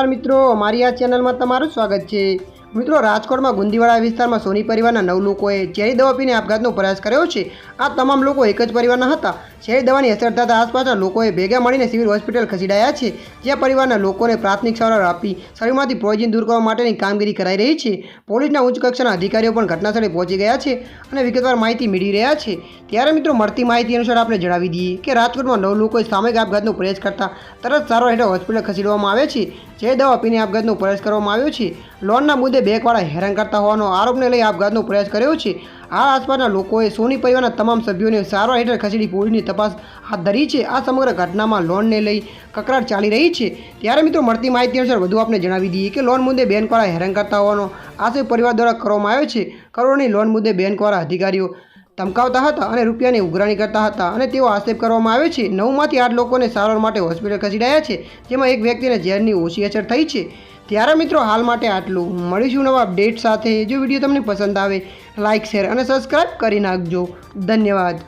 નમસ્કાર મિત્રો, અમારી આ ચેનલમાં તમારું સ્વાગત છે. મિત્રો, રાજકોટમાં ગુંદીવાડા વિસ્તારમાં સોની પરિવારના નવ લોકોએ ઝેરી દવા પીને આપઘાતનો પ્રયાસ કર્યો છે. આ તમામ લોકો એક જ પરિવારના હતા. ઝેરી દવાની અસર થતાં આસપાસના લોકોએ ભેગા મળીને સિવિલ હોસ્પિટલ ખસેડાયા છે. જ્યાં પરિવારના લોકોને પ્રાથમિક સારવાર આપી શરીરમાંથી પોઈઝન દૂર કરવા માટેની કામગીરી કરાઈ રહી છે. પોલીસના ઉચ્ચ કક્ષાના અધિકારીઓ પણ ઘટનાસ્થળે પહોંચી ગયા છે અને વિગતવાર માહિતી મેળવી રહ્યા છે. ત્યારે મિત્રો, મળતી માહિતી અનુસાર આપણે જણાવી દઈએ કે રાજકોટમાં નવ લોકોએ સામૂહિક આપઘાતનો પ્રયાસ કરતા તરત સારવાર હેઠળ હોસ્પિટલ ખસેડવામાં આવે છે. જે દવા પીને આપઘાતનો પ્રયાસ કરવામાં આવ્યો છે, લોનના મુદ્દે બેંકવાળા હેરાન કરતા હોવાનો આરોપને લઈ આપઘાતનો પ્રયાસ કર્યો છે. આ આસપાસના લોકોએ સોની પરિવારના તમામ સભ્યોને સારવાર હેઠળ ખસેડી પોલીસની તપાસ હાથ ધરી છે. આ સમગ્ર ઘટનામાં લોનને લઈ કકરાટ ચાલી રહી છે. ત્યારે મિત્રો, મળતી માહિતી અનુસાર વધુ આપને જણાવી દઈએ કે, લોન મુદ્દે બેંકવાળા હેરાન કરતા હોવાનો આશય પરિવાર દ્વારા કરવામાં આવ્યો છે. કરોડોની લોન મુદ્દે બેંકવાળા અધિકારીઓ ધમકાવતા હતા અને રૂપિયાની ઉઘરાણી કરતા હતા. અને તેઓ આક્ષેપ કરવામાં આવ્યો છે, નવમાંથી આઠ લોકોને સારવાર માટે હોસ્પિટલ ખસેડાયા છે, જેમાં એક વ્યક્તિને ઝેરની ઓછી અસર થઈ છે. ત્યારે મિત્રો, હાલ માટે આટલું. મળીશું નવા અપડેટ સાથે. જો વીડિયો તમને પસંદ આવે લાઇક શેર અને સબસ્ક્રાઈબ કરી નાખજો. ધન્યવાદ.